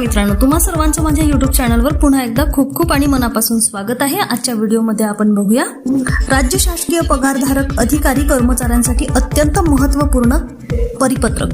मित्रांनो तुम्हा सर्वांचं माझ्या युट्यूब चॅनलवर पुन्हा एकदा खूप खूप आणि मनापासून स्वागत आहे. आजच्या व्हिडिओमध्ये आपण बघूया राज्य शासकीय पगारधारक अधिकारी कर्मचाऱ्यांसाठी अत्यंत महत्त्वपूर्ण परिपत्रक.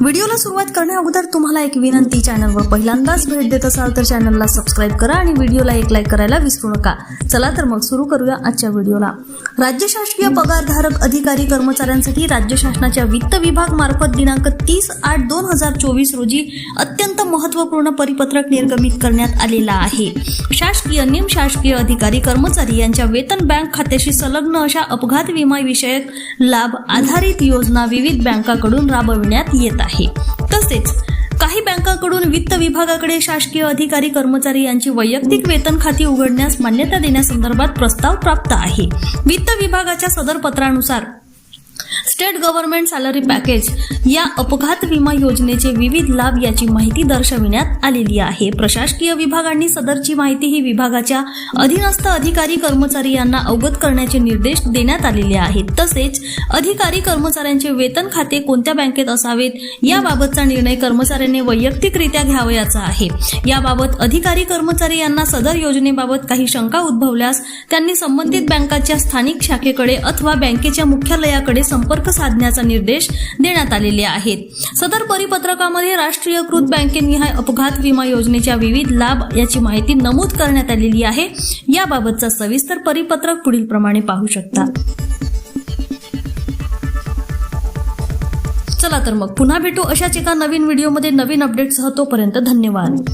व्हिडिओला सुरुवात करण्या अगोदर तुम्हाला एक विनंती चॅनलवर पहिल्यांदाच भेट देत असाल तर चॅनलला सबस्क्राईब करा आणि व्हिडिओला एक लाईक करायला विसरू नका. चला तर मग सुरू करूया आजच्या व्हिडिओला. राज्य शासकीय पगारधारक अधिकारी कर्मचाऱ्यांसाठी राज्य शासनाच्या वित्त विभाग मार्फत दिनांक तीस आठ दोन हजार चोवीस रोजी अत्यंत महत्त्वपूर्ण परिपत्रक निर्गमित करण्यात आलेला आहे. शासकीय निमशासकीय अधिकारी कर्मचारी यांच्या वेतन बँक खात्याशी संलग्न अशा अपघात विमा विषयक लाभ आधारित योजना विविध बँकाकडून राबविण्यात येत आहे. तसेच काही बँकांकडून वित्त विभागाकडे शासकीय अधिकारी कर्मचारी यांची वैयक्तिक वेतन खाती उघडण्यास मान्यता देण्यासंदर्भात प्रस्ताव प्राप्त आहे. वित्त विभागाच्या सदर पत्रानुसार स्टेट गव्हर्नमेंट सॅलरी पॅकेज या अपघात विमा योजनेचे विविध लाभ याची माहिती दर्शविण्यात आलेली आहे. प्रशासकीय विभागांनी सदरची माहिती ही विभागाच्या अधीनस्थ अधिकारी कर्मचारी यांना अवगत करण्याचे निर्देश देण्यात आलेले आहेत. तसेच अधिकारी कर्मचाऱ्यांचे वेतन खाते कोणत्या बँकेत असावेत याबाबतचा निर्णय कर्मचाऱ्यांनी वैयक्तिकरित्या घ्यावयाचा आहे. याबाबत अधिकारी कर्मचारी यांना सदर योजनेबाबत काही शंका उद्भवल्यास त्यांनी संबंधित बँकाच्या स्थानिक शाखेकडे अथवा बँकेच्या मुख्यालयाकडे संपर्क संपर्क साधण्याचा निर्देश देण्यात आलेले आहेत. सदर परिपत्रकामध्ये राष्ट्रीयकृत बँकेनिहाय अपघात विमा योजनेच्या विविध लाभ याची माहिती नमूद करण्यात आलेली आहे. याबाबतचा सविस्तर परिपत्रक पुढील प्रमाणे पाहू शकता. चला तर मग पुन्हा भेटू अशाच एका नवीन व्हिडिओमध्ये नवीन अपडेटसह तोपर्यंत धन्यवाद.